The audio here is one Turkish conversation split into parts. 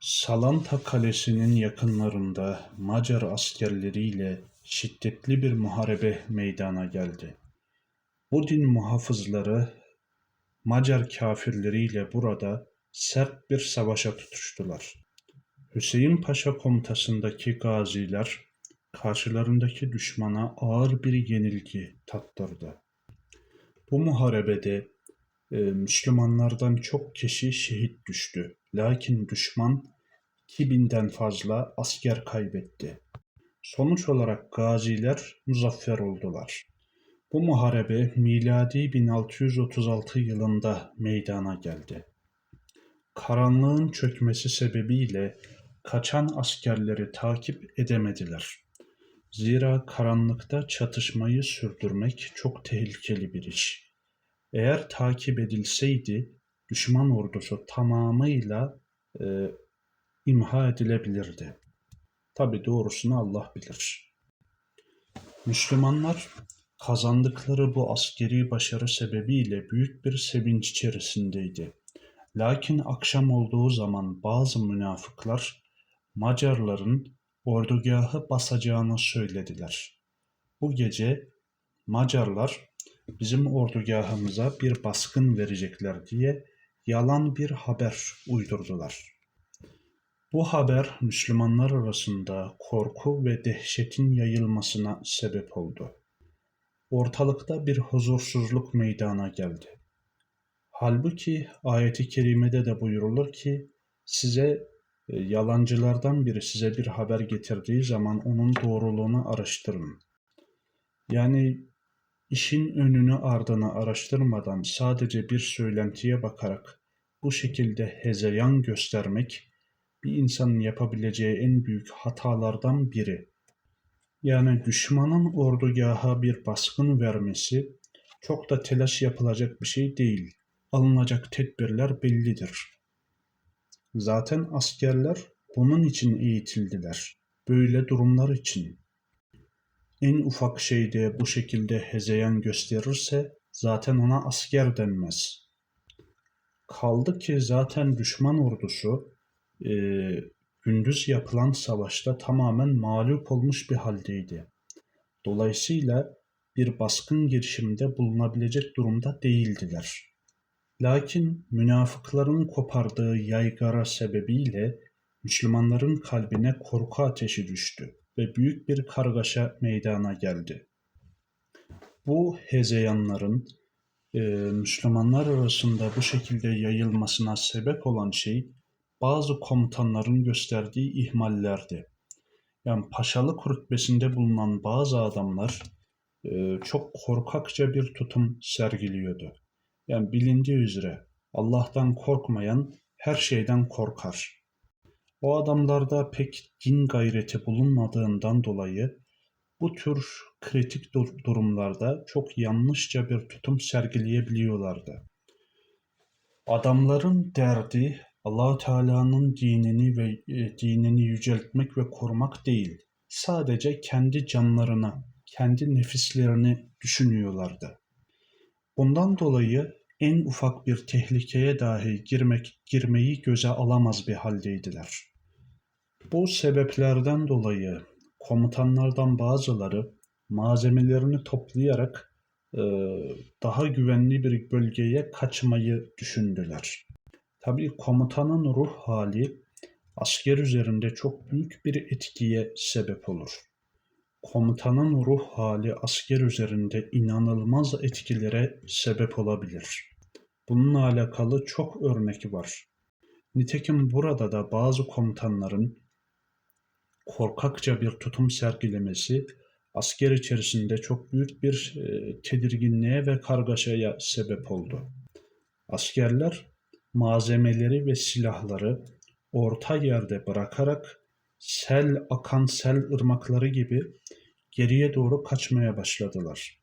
Salanta Kalesi'nin yakınlarında Macar askerleriyle şiddetli bir muharebe meydana geldi. Bu din muhafızları Macar kâfirleriyle burada sert bir savaşa tutuştular. Hüseyin Paşa komutasındaki gaziler karşılarındaki düşmana ağır bir yenilgi tattırdı. Bu muharebede e, Müslümanlardan çok kişi şehit düştü. Lakin düşman 2000'den fazla asker kaybetti. Sonuç olarak gaziler muzaffer oldular. Bu muharebe miladi 1636 yılında meydana geldi. Karanlığın çökmesi sebebiyle kaçan askerleri takip edemediler. Zira karanlıkta çatışmayı sürdürmek çok tehlikeli bir iş. Eğer takip edilseydi düşman ordusu tamamıyla e, imha edilebilirdi. Tabi doğrusunu Allah bilir. Müslümanlar kazandıkları bu askeri başarı sebebiyle büyük bir sevinç içerisindeydi. Lakin akşam olduğu zaman bazı münafıklar Macarların ordugahı basacağını söylediler. Bu gece Macarlar bizim ordugahımıza bir baskın verecekler diye yalan bir haber uydurdular. Bu haber Müslümanlar arasında korku ve dehşetin yayılmasına sebep oldu. Ortalıkta bir huzursuzluk meydana geldi. Halbuki ayeti kerimede de buyurulur ki size e, yalancılardan biri size bir haber getirdiği zaman onun doğruluğunu araştırın. Yani işin önünü ardını araştırmadan sadece bir söylentiye bakarak bu şekilde hezeyan göstermek bir insanın yapabileceği en büyük hatalardan biri. Yani düşmanın ordugaha bir baskın vermesi çok da telaş yapılacak bir şey değil. Alınacak tedbirler bellidir. Zaten askerler bunun için eğitildiler. Böyle durumlar için. En ufak şeyde bu şekilde hezeyan gösterirse zaten ona asker denmez. Kaldı ki zaten düşman ordusu e, gündüz yapılan savaşta tamamen mağlup olmuş bir haldeydi. Dolayısıyla bir baskın girişimde bulunabilecek durumda değildiler. Lakin münafıkların kopardığı yaygara sebebiyle Müslümanların kalbine korku ateşi düştü ve büyük bir kargaşa meydana geldi. Bu hezeyanların e, Müslümanlar arasında bu şekilde yayılmasına sebep olan şey bazı komutanların gösterdiği ihmallerdi. Yani paşalık rütbesinde bulunan bazı adamlar e, çok korkakça bir tutum sergiliyordu. Yani bilindiği üzere Allah'tan korkmayan her şeyden korkar. O adamlarda pek din gayreti bulunmadığından dolayı bu tür kritik durumlarda çok yanlışça bir tutum sergileyebiliyorlardı. Adamların derdi allah Teala'nın dinini ve e, dinini yüceltmek ve korumak değil, sadece kendi canlarını, kendi nefislerini düşünüyorlardı. Bundan dolayı en ufak bir tehlikeye dahi girmek girmeyi göze alamaz bir haldeydiler. Bu sebeplerden dolayı komutanlardan bazıları malzemelerini toplayarak e, daha güvenli bir bölgeye kaçmayı düşündüler. Tabii komutanın ruh hali asker üzerinde çok büyük bir etkiye sebep olur. Komutanın ruh hali asker üzerinde inanılmaz etkilere sebep olabilir. Bununla alakalı çok örnek var. Nitekim burada da bazı komutanların korkakça bir tutum sergilemesi asker içerisinde çok büyük bir e, tedirginliğe ve kargaşaya sebep oldu. Askerler malzemeleri ve silahları orta yerde bırakarak sel akan sel ırmakları gibi geriye doğru kaçmaya başladılar.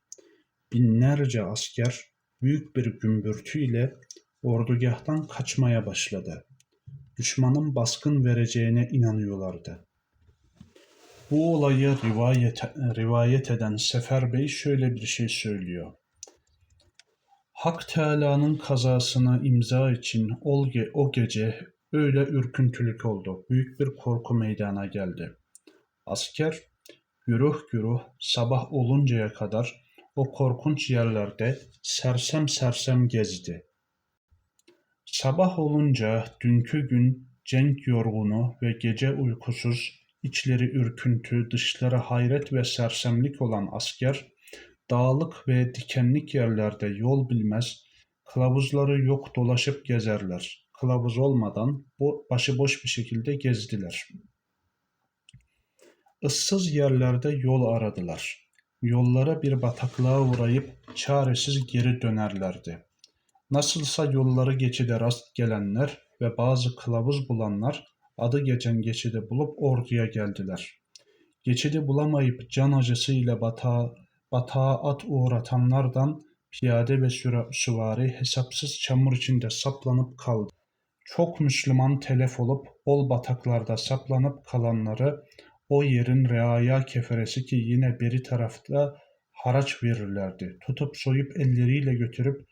Binlerce asker büyük bir gümbürtüyle ordugahtan kaçmaya başladı. Düşmanın baskın vereceğine inanıyorlardı. Bu olayı rivayet, rivayet eden Sefer Bey şöyle bir şey söylüyor. Hak Teâlâ'nın kazasına imza için o, ge o gece öyle ürküntülük oldu. Büyük bir korku meydana geldi. Asker güruh güruh sabah oluncaya kadar o korkunç yerlerde sersem sersem gezdi. Sabah olunca dünkü gün cenk yorgunu ve gece uykusuz, içleri ürküntü, dışları hayret ve sersemlik olan asker, dağlık ve dikenlik yerlerde yol bilmez, kılavuzları yok dolaşıp gezerler. Kılavuz olmadan bo başıboş bir şekilde gezdiler. Issız yerlerde yol aradılar. Yollara bir bataklığa uğrayıp çaresiz geri dönerlerdi. Nasılsa yolları geçide rast gelenler ve bazı kılavuz bulanlar adı geçen geçidi bulup orduya geldiler. Geçidi bulamayıp can acısıyla batağa, batağa at uğratanlardan piyade ve süvari hesapsız çamur içinde saplanıp kaldı. Çok Müslüman telef olup ol bataklarda saplanıp kalanları o yerin reaya keferesi ki yine beri tarafta haraç verirlerdi. Tutup soyup elleriyle götürüp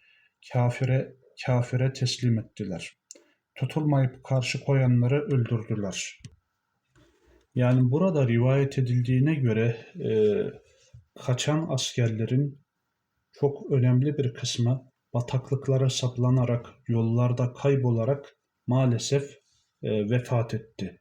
kafire kafire teslim ettiler. Tutulmayıp karşı koyanları öldürdüler. Yani burada rivayet edildiğine göre e, kaçan askerlerin çok önemli bir kısmı bataklıklara saplanarak, yollarda kaybolarak maalesef e, vefat etti.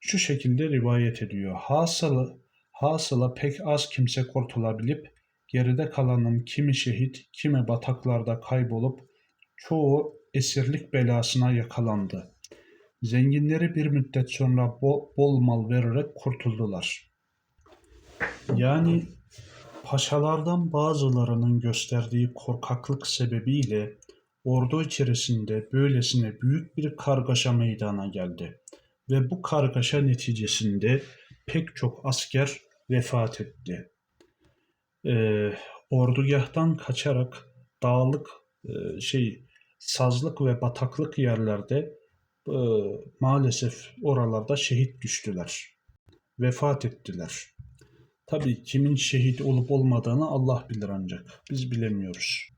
Şu şekilde rivayet ediyor. Hasılı, hasıla pek az kimse kurtulabilip geride kalanın kimi şehit, kimi bataklarda kaybolup çoğu esirlik belasına yakalandı. Zenginleri bir müddet sonra bol, bol mal vererek kurtuldular. Yani paşalardan bazılarının gösterdiği korkaklık sebebiyle ordu içerisinde böylesine büyük bir kargaşa meydana geldi ve bu kargaşa neticesinde pek çok asker vefat etti. Ee, ordugahtan kaçarak dağlık e, şey sazlık ve bataklık yerlerde e, maalesef oralarda şehit düştüler. Vefat ettiler. Tabii kimin şehit olup olmadığını Allah bilir ancak. Biz bilemiyoruz.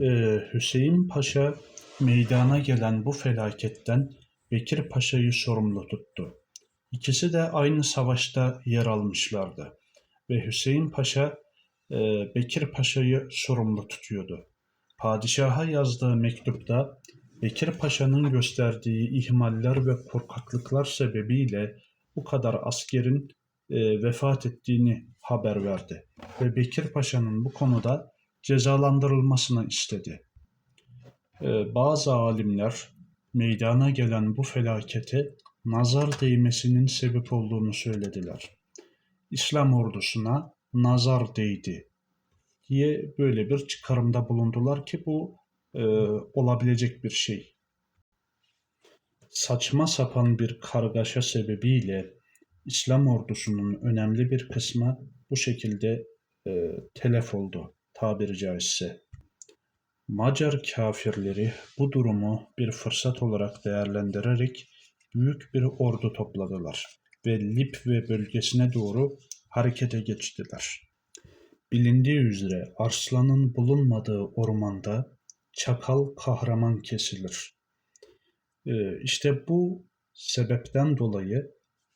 Ee, Hüseyin Paşa meydana gelen bu felaketten Bekir Paşa'yı sorumlu tuttu. İkisi de aynı savaşta yer almışlardı ve Hüseyin Paşa e, Bekir Paşa'yı sorumlu tutuyordu. Padişaha yazdığı mektupta Bekir Paşa'nın gösterdiği ihmaller ve korkaklıklar sebebiyle bu kadar askerin e, vefat ettiğini haber verdi ve Bekir Paşa'nın bu konuda cezalandırılmasını istedi. E, bazı alimler meydana gelen bu felakete nazar değmesinin sebep olduğunu söylediler. İslam ordusuna nazar değdi diye böyle bir çıkarımda bulundular ki bu e, olabilecek bir şey. Saçma sapan bir kargaşa sebebiyle İslam ordusunun önemli bir kısmı bu şekilde e, telef oldu tabiri caizse. Macar kafirleri bu durumu bir fırsat olarak değerlendirerek büyük bir ordu topladılar ve Lip ve bölgesine doğru harekete geçtiler. Bilindiği üzere arslanın bulunmadığı ormanda çakal kahraman kesilir. Ee, işte bu sebepten dolayı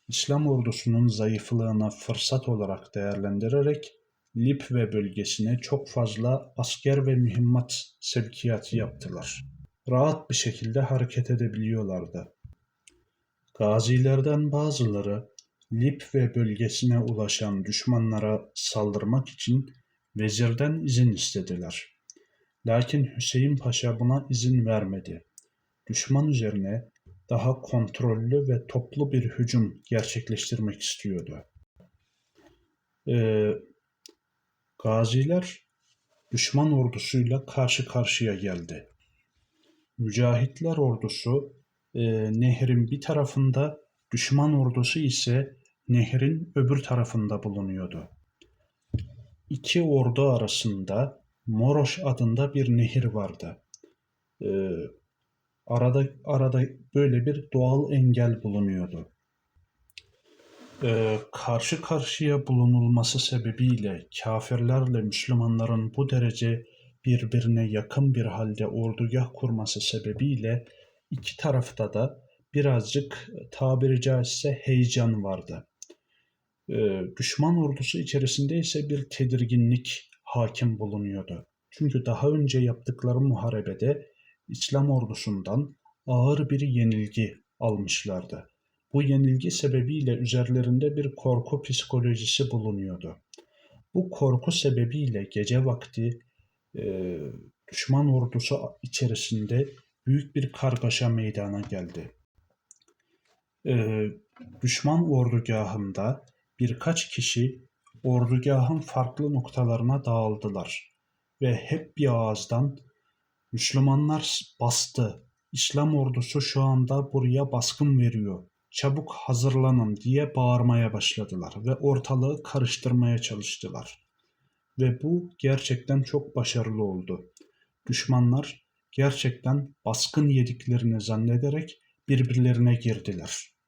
İslam ordusunun zayıflığına fırsat olarak değerlendirerek Lip ve bölgesine çok fazla asker ve mühimmat sevkiyatı yaptılar. Rahat bir şekilde hareket edebiliyorlardı. Gazilerden bazıları Lip ve bölgesine ulaşan düşmanlara saldırmak için vezirden izin istediler. Lakin Hüseyin Paşa buna izin vermedi. Düşman üzerine daha kontrollü ve toplu bir hücum gerçekleştirmek istiyordu. Ee, Gaziler düşman ordusuyla karşı karşıya geldi. Mücahitler ordusu e, nehrin bir tarafında, düşman ordusu ise nehrin öbür tarafında bulunuyordu. İki ordu arasında Moroş adında bir nehir vardı. E, arada arada böyle bir doğal engel bulunuyordu e, karşı karşıya bulunulması sebebiyle kafirlerle Müslümanların bu derece birbirine yakın bir halde ordugah kurması sebebiyle iki tarafta da birazcık tabiri caizse heyecan vardı. Ee, düşman ordusu içerisinde ise bir tedirginlik hakim bulunuyordu. Çünkü daha önce yaptıkları muharebede İslam ordusundan ağır bir yenilgi almışlardı. Bu yenilgi sebebiyle üzerlerinde bir korku psikolojisi bulunuyordu. Bu korku sebebiyle gece vakti e, düşman ordusu içerisinde büyük bir kargaşa meydana geldi. E, düşman ordugahında birkaç kişi ordugahın farklı noktalarına dağıldılar ve hep bir ağızdan Müslümanlar bastı, İslam ordusu şu anda buraya baskın veriyor, çabuk hazırlanın diye bağırmaya başladılar ve ortalığı karıştırmaya çalıştılar. Ve bu gerçekten çok başarılı oldu. Düşmanlar gerçekten baskın yediklerini zannederek birbirlerine girdiler.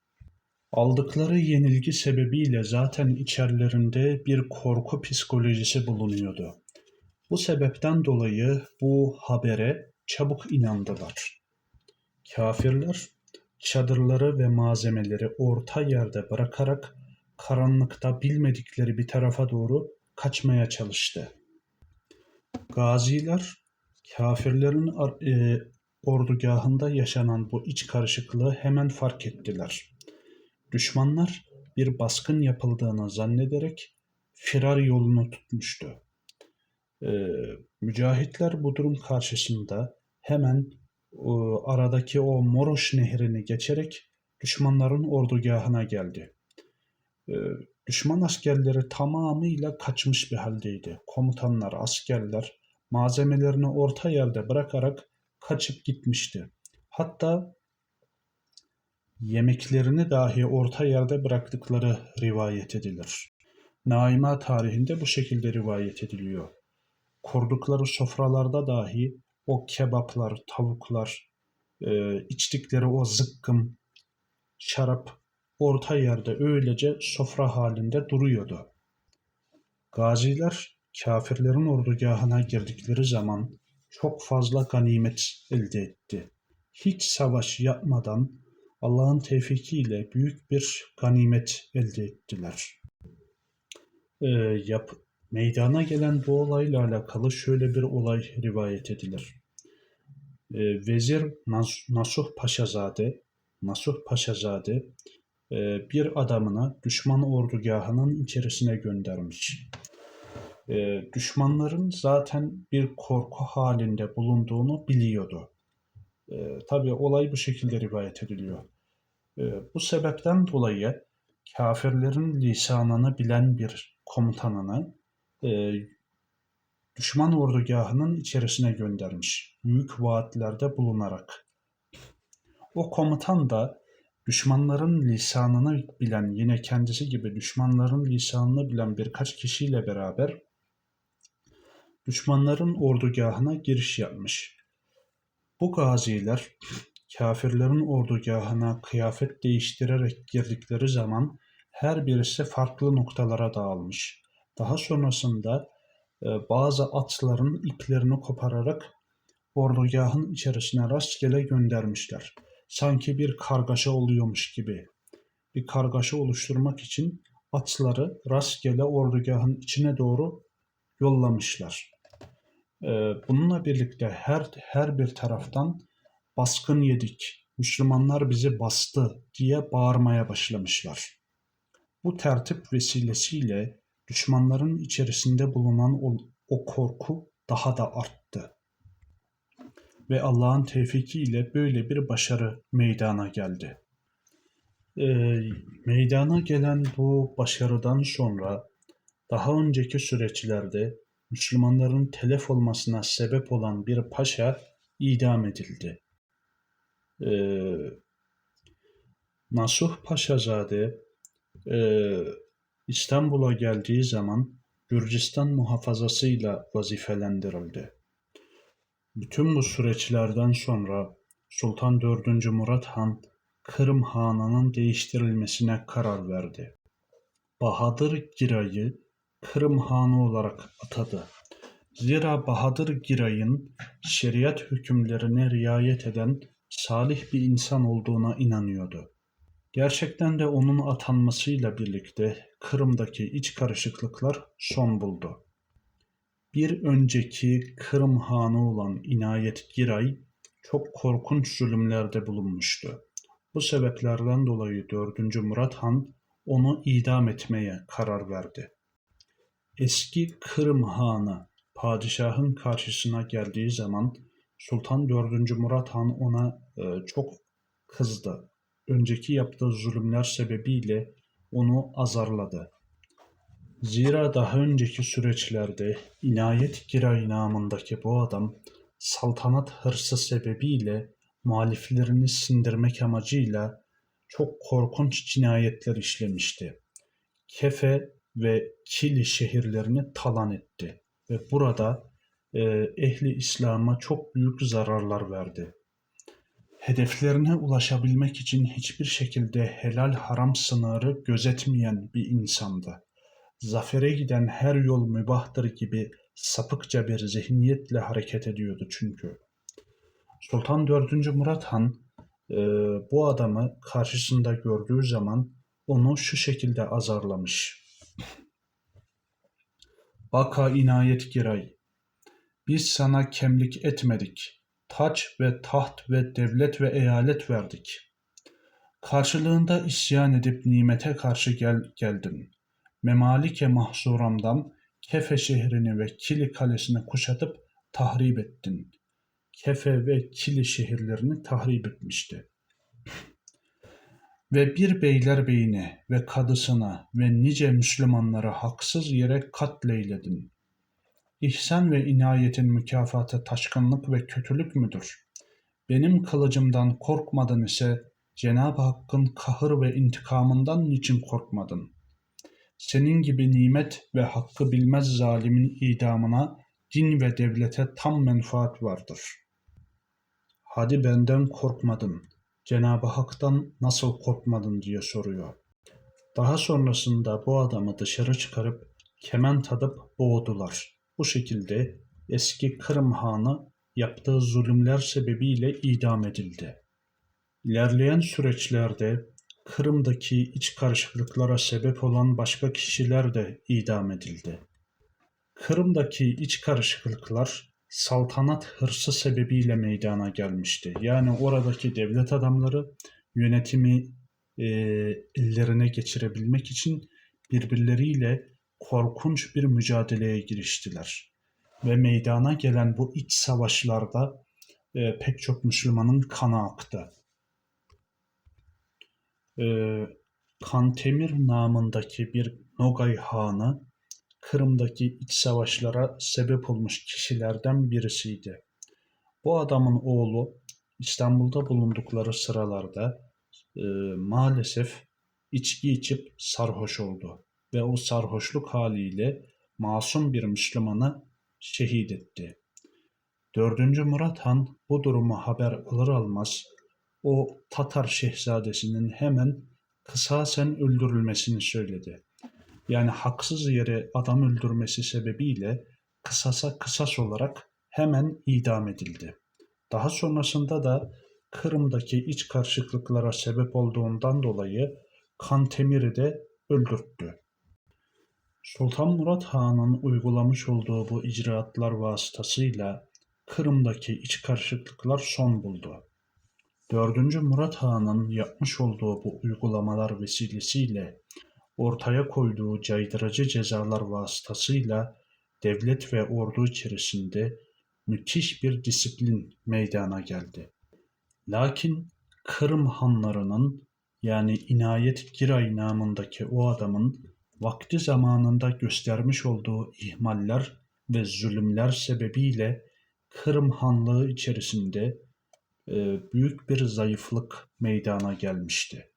Aldıkları yenilgi sebebiyle zaten içerilerinde bir korku psikolojisi bulunuyordu. Bu sebepten dolayı bu habere çabuk inandılar. Kafirler çadırları ve malzemeleri orta yerde bırakarak karanlıkta bilmedikleri bir tarafa doğru kaçmaya çalıştı. Gaziler kafirlerin e, ordugahında yaşanan bu iç karışıklığı hemen fark ettiler. Düşmanlar bir baskın yapıldığını zannederek firar yolunu tutmuştu. Ee, mücahitler bu durum karşısında hemen o, aradaki o Moroş nehrini geçerek düşmanların ordugahına geldi. Ee, düşman askerleri tamamıyla kaçmış bir haldeydi. Komutanlar, askerler malzemelerini orta yerde bırakarak kaçıp gitmişti. Hatta yemeklerini dahi orta yerde bıraktıkları rivayet edilir. Naima tarihinde bu şekilde rivayet ediliyor. Kurdukları sofralarda dahi o kebaplar, tavuklar, e, içtikleri o zıkkım, şarap orta yerde öylece sofra halinde duruyordu. Gaziler kafirlerin ordugahına girdikleri zaman çok fazla ganimet elde etti. Hiç savaş yapmadan Allah'ın tevfikiyle büyük bir ganimet elde ettiler. Ee, yap, meydana gelen bu olayla alakalı şöyle bir olay rivayet edilir. Ee, Vezir Nas Nasuh Paşazade, Nasuh Paşazade e, bir adamını düşman ordugahının içerisine göndermiş. E, düşmanların zaten bir korku halinde bulunduğunu biliyordu. E, tabii olay bu şekilde rivayet ediliyor. E, bu sebepten dolayı kafirlerin lisanını bilen bir komutanını e, düşman ordugahının içerisine göndermiş. Büyük vaatlerde bulunarak. O komutan da düşmanların lisanını bilen, yine kendisi gibi düşmanların lisanını bilen birkaç kişiyle beraber düşmanların ordugahına giriş yapmış. Bu gaziler kafirlerin ordugahına kıyafet değiştirerek girdikleri zaman her birisi farklı noktalara dağılmış. Daha sonrasında e, bazı atların iplerini kopararak ordugahın içerisine rastgele göndermişler. Sanki bir kargaşa oluyormuş gibi. Bir kargaşa oluşturmak için atları rastgele ordugahın içine doğru yollamışlar. E, bununla birlikte her her bir taraftan baskın yedik, Müslümanlar bizi bastı diye bağırmaya başlamışlar. Bu tertip vesilesiyle düşmanların içerisinde bulunan o, o korku daha da arttı. Ve Allah'ın tevfikiyle böyle bir başarı meydana geldi. E, meydana gelen bu başarıdan sonra daha önceki süreçlerde Müslümanların telef olmasına sebep olan bir paşa idam edildi. Ee, Nasuh Paşazade e, İstanbul'a geldiği zaman Gürcistan muhafazasıyla vazifelendirildi. Bütün bu süreçlerden sonra Sultan 4. Murat Han Kırım Hanı'nın değiştirilmesine karar verdi. Bahadır Giray'ı Kırım Hanı olarak atadı. Zira Bahadır Giray'ın şeriat hükümlerine riayet eden salih bir insan olduğuna inanıyordu. Gerçekten de onun atanmasıyla birlikte Kırım'daki iç karışıklıklar son buldu. Bir önceki Kırım Hanı olan İnayet Giray çok korkunç zulümlerde bulunmuştu. Bu sebeplerden dolayı 4. Murat Han onu idam etmeye karar verdi. Eski Kırım Hanı padişahın karşısına geldiği zaman Sultan 4. Murat Han ona e, çok kızdı. Önceki yaptığı zulümler sebebiyle onu azarladı. Zira daha önceki süreçlerde İnayet Giray namındaki bu adam saltanat hırsı sebebiyle muhaliflerini sindirmek amacıyla çok korkunç cinayetler işlemişti. Kefe ve Kili şehirlerini talan etti ve burada ehli İslam'a çok büyük zararlar verdi. Hedeflerine ulaşabilmek için hiçbir şekilde helal haram sınırı gözetmeyen bir insandı. Zafere giden her yol mübahtır gibi sapıkça bir zihniyetle hareket ediyordu çünkü. Sultan 4. Murat Han e, bu adamı karşısında gördüğü zaman onu şu şekilde azarlamış. Baka inayet giray. Biz sana kemlik etmedik. Taç ve taht ve devlet ve eyalet verdik. Karşılığında isyan edip nimete karşı gel, geldin. Memalike mahzuramdan Kefe şehrini ve Kili kalesini kuşatıp tahrip ettin. Kefe ve Kili şehirlerini tahrip etmişti. Ve bir beyler beyini ve kadısına ve nice Müslümanları haksız yere katleyledin. İhsan ve inayetin mükafatı taşkınlık ve kötülük müdür? Benim kılıcımdan korkmadın ise Cenab-ı Hakk'ın kahır ve intikamından niçin korkmadın? Senin gibi nimet ve hakkı bilmez zalimin idamına din ve devlete tam menfaat vardır. Hadi benden korkmadın, Cenab-ı Hak'tan nasıl korkmadın diye soruyor. Daha sonrasında bu adamı dışarı çıkarıp kemen tadıp boğdular. Bu şekilde eski Kırım Hanı yaptığı zulümler sebebiyle idam edildi. İlerleyen süreçlerde Kırım'daki iç karışıklıklara sebep olan başka kişiler de idam edildi. Kırım'daki iç karışıklıklar saltanat hırsı sebebiyle meydana gelmişti. Yani oradaki devlet adamları yönetimi e, ellerine geçirebilmek için birbirleriyle korkunç bir mücadeleye giriştiler. Ve meydana gelen bu iç savaşlarda e, pek çok Müslümanın kanı aktı. E, Kantemir namındaki bir Nogay Hanı Kırım'daki iç savaşlara sebep olmuş kişilerden birisiydi. Bu adamın oğlu İstanbul'da bulundukları sıralarda e, maalesef içki içip sarhoş oldu ve o sarhoşluk haliyle masum bir Müslümanı şehit etti. 4. Murat Han bu durumu haber alır almaz o Tatar şehzadesinin hemen kısasen öldürülmesini söyledi. Yani haksız yere adam öldürmesi sebebiyle kısasa kısas olarak hemen idam edildi. Daha sonrasında da Kırım'daki iç karışıklıklara sebep olduğundan dolayı Kantemir'i de öldürttü. Sultan Murat Han'ın uygulamış olduğu bu icraatlar vasıtasıyla Kırım'daki iç karışıklıklar son buldu. 4. Murat Han'ın yapmış olduğu bu uygulamalar vesilesiyle ortaya koyduğu caydırıcı cezalar vasıtasıyla devlet ve ordu içerisinde müthiş bir disiplin meydana geldi. Lakin Kırım hanlarının yani İnayet Giray namındaki o adamın vakti zamanında göstermiş olduğu ihmaller ve zulümler sebebiyle Kırım Hanlığı içerisinde e, büyük bir zayıflık meydana gelmişti.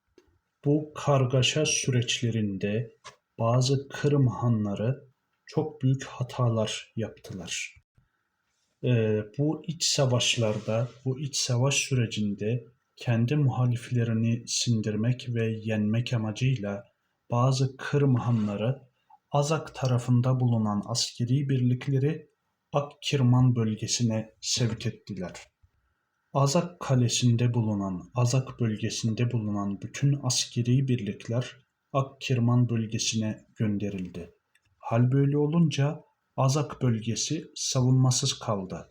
Bu kargaşa süreçlerinde bazı Kırım hanları çok büyük hatalar yaptılar. E, bu iç savaşlarda, bu iç savaş sürecinde kendi muhaliflerini sindirmek ve yenmek amacıyla bazı Kırım hanları Azak tarafında bulunan askeri birlikleri Akkirman bölgesine sevk ettiler. Azak Kalesi'nde bulunan, Azak bölgesinde bulunan bütün askeri birlikler Akkirman bölgesine gönderildi. Hal böyle olunca Azak bölgesi savunmasız kaldı.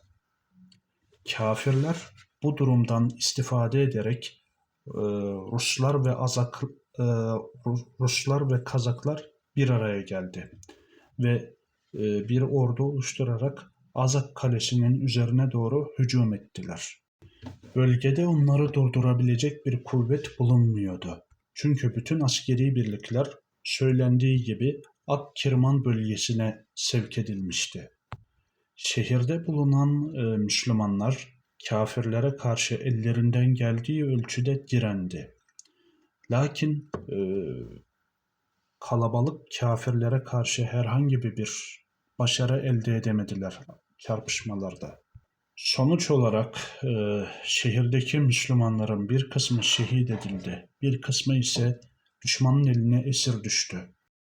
Kafirler bu durumdan istifade ederek Ruslar ve Azak e, Ru- Ruslar ve Kazaklar bir araya geldi ve e, bir ordu oluşturarak Azak Kalesi'nin üzerine doğru hücum ettiler. Bölgede onları durdurabilecek bir kuvvet bulunmuyordu. Çünkü bütün askeri birlikler söylendiği gibi Akkirman bölgesine sevk edilmişti. Şehirde bulunan e, Müslümanlar kafirlere karşı ellerinden geldiği ölçüde direndi. Lakin e, kalabalık kafirlere karşı herhangi bir başarı elde edemediler çarpışmalarda. Sonuç olarak e, şehirdeki Müslümanların bir kısmı şehit edildi, bir kısmı ise düşmanın eline esir düştü.